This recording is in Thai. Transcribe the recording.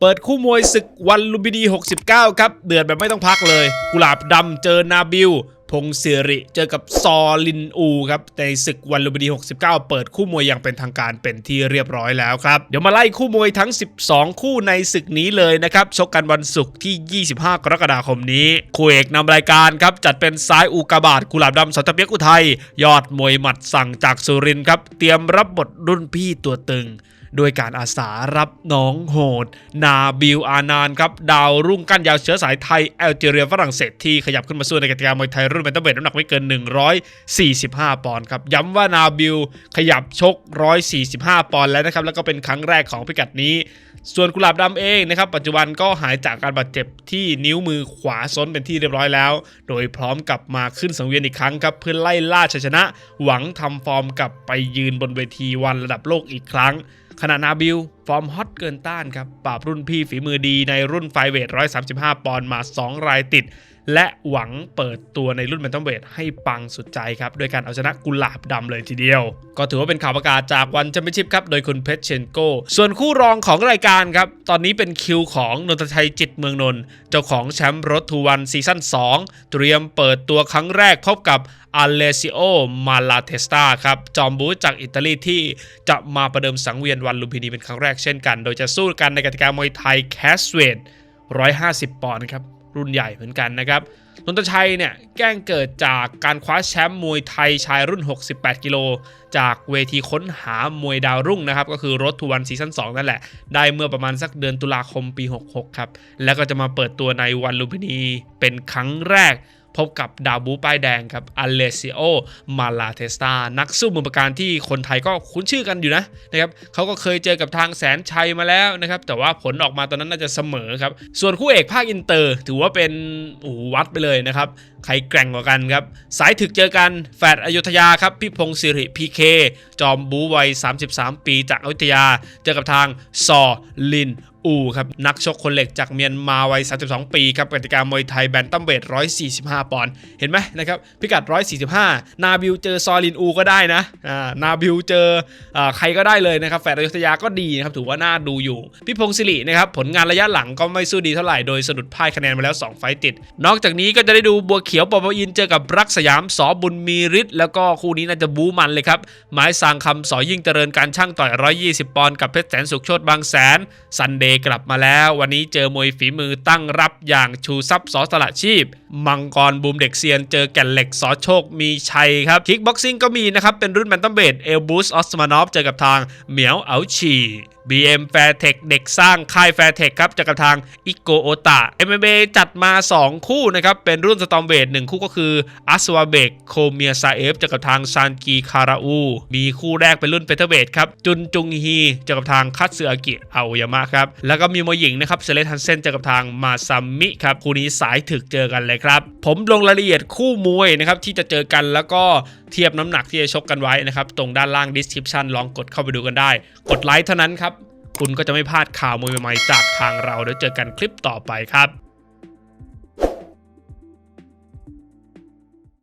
เปิดคู่มวยศึกวันลุมพินี 69 ครับ เดือดแบบไม่ต้องพักเลย กุหลาบดำเจอนาบิล พงศิริเจอกับซอลินอูครับในศึกวันลุมพินี 69 เปิดคู่มวยอย่างเป็นทางการเป็นที่เรียบร้อยแล้วครับ เดี๋ยวมาไล่คู่มวยทั้ง 12 คู่ในศึกนี้เลยนะครับชกกันวันศุกร์ที่ 25 กรกฎาคมนี้คู่เอกนำรายการครับจัดเป็นซ้ายอูกาบาตกุหลาบดำสัตเปียกอุทัยยอดมวยหมัดสั่งจากสุรินครับเตรียมรับบทรุ่นพี่ตัวตึงด้วยการอาสารับน้องโหด นาบิลอานานครับดาวรุ่งกั้นยาวเชื้อสายไทยแอลจีเรียฝรั่งเศสที่ขยับขึ้นมาสู้ในกติกามวยไทยรุ่นแบนตัมเวทน้ำหนักไม่เกิน 145 ปอนด์ครับ ย้ำว่านาบิลขยับชก 145 ปอนด์แล้วนะครับ แล้วก็เป็นครั้งแรกของพิกัดนี้ ส่วนกุหลาบดำเองนะครับ ปัจจุบันก็หายจากการบาดเจ็บที่นิ้วมือขวาซ้นเป็นที่เรียบร้อยแล้ว โดยพร้อมกลับมาขึ้นสังเวียนอีกครั้งครับเพื่อไล่ล่าชัยชนะ หวังทำฟอร์มกลับไปยืนบนเวทีวันระดับโลกอีกครั้งขณะนาบิล ฟอร์มฮอตเกินต้านครับปราบรุ่นพี่ฝีมือดีในรุ่นไฟเวท 135 ปอนด์มา 2 รายติด และหวังเปิดตัวในรุ่นแบนตัมเวทให้ปังสุดใจครับด้วยการเอาชนะกุหลาบดำเลยทีเดียว ก็ถือว่าเป็นข่าวประกาศจากวันแชมเปี้ยนชิพครับ โดยคุณเพชรเชนโก ส่วนคู่รองของรายการครับ ตอนนี้เป็นคิวของนนทชัยจิตเมืองนนท์เจ้าของแชมป์รถทูวันซีซั่น2 เตรียมเปิดตัวครั้งแรกพบกับอเลซิโอ มาลาเทสตาครับจอมบูจากอิตาลีที่จะมาประเดิมสังเวียนวันลุมพินีเป็นครั้งแรกเช่นกัน โดยจะสู้กันในกติกามวยไทยแคสเวท150 ปอนด์ครับ รุ่นใหญ่เหมือนกันนะครับนนทชัยเนี่ยแกล้งเกิดจากการคว้าแชมป์มวยไทยชายรุ่น 68 กิโล จากเวทีค้นหามวยดาวรุ่งนะครับ ก็คือรถทูวันซีซั่น2นั่นแหละ ได้เมื่อประมาณสักเดือนตุลาคมปี 66 ครับ แล้วก็จะมาเปิดตัวในวันลุมพินีเป็นครั้งแรก พบกับดาวบูป้ายแดงครับอเลซิโอมาลาเทสตานักสู้มือประการที่คนไทยก็คุ้นชื่อกันอยู่นะนะครับเขาก็เคยเจอกับทางแสนชัยมาแล้วนะครับแต่ว่าผลออกมาตอนนั้นน่าจะเสมอครับส่วนคู่เอกภาคอินเตอร์ ถือว่าเป็นอ้วัดไปเลยนะครับใครแกร่งกว่ากันครับสายถึกเจอกันแฟดอยุธยาครับพี่พงศ์สิริพีเคจอมบูวัย 33 ปีจากอยุธยา เจอกับทางซอลิน อูครับนักชกคนเหล็กจากเมียนมาวัย 32 ปีครับกติกามวยไทยแบนตัมเวท145 ปอนด์เห็นไหมนะครับพิกัด 145 นาบิวเจอซอลินอูก็ได้นะอ่านาบิวเจออาใครก็ได้เลยนะครับแฟดยุธยาก็ดีนะครับถือว่าน่าดูอยู่พี่พงศิรินะครับผลงานระยะหลังก็ไม่สู้ดีเท่าไหร่โดยสะดุดพ่ายคะแนนมาแล้ว 2 ไฟต์ติด นอกจากนี้ก็จะได้ดูบัวเขียวปอปอินเจอกับรักสยามสอบุญมีฤทธิ์แล้วก็คู่นี้น่าจะบู๊มันเลยครับไม้สางคำสอยิ่งเจริญการช่างต่อย 120 ปอนด์กับเพชรแสนสุขโชตบางแสนซันเดย์กลับมาแล้ว วันนี้เจอมวยฝีมือตั้งรับอย่างชูซับสอสละชีพ มังกรบูมเด็กเซียน เจอแก่นเหล็กสอโชคมีชัยครับคิกบ็อกซิ่งก็มีนะครับ เป็นรุ่นแมนตัมเบดเอลบูสออสมานอฟเจอกับทางเหมียวเอาชี BM f a i r t e c h เด็กสร้างค่าย f a i r t e c h ครับจากกับทางอิโกโอตะ MMA จัดมา 2 คู่นะครับ เป็นรุ่นสตอมเบด1คู่ก็คืออัสวาเบกโคเมียซาเอฟจากกับทางซานกีคาราอู มีคู่แรกเป็นรุ่นเฟเธอร์เบดครับ จุนจุงฮีจอกับทางคัตสึอากิอาโอยามะครับ แล้วก็มีมวยหญิงนะครับเซเลทันเซนจอกับทางมาซามิครับ คู่นี้สายถึกเจอกันเลยครับ ผมลงรายละเอียดคู่มวยนะครับที่จะเจอกันแล้วก็เทียบน้ำหนักที่จะชกกันไว้นะครับตรงด้านล่าง description ลองกดเข้าไปดูกันได้ กดไลค์เท่านั้นครับ คุณก็จะไม่พลาดข่าวมวยใหม่ๆจากทางเราเดี๋ยวเจอกันคลิปต่อไปครับ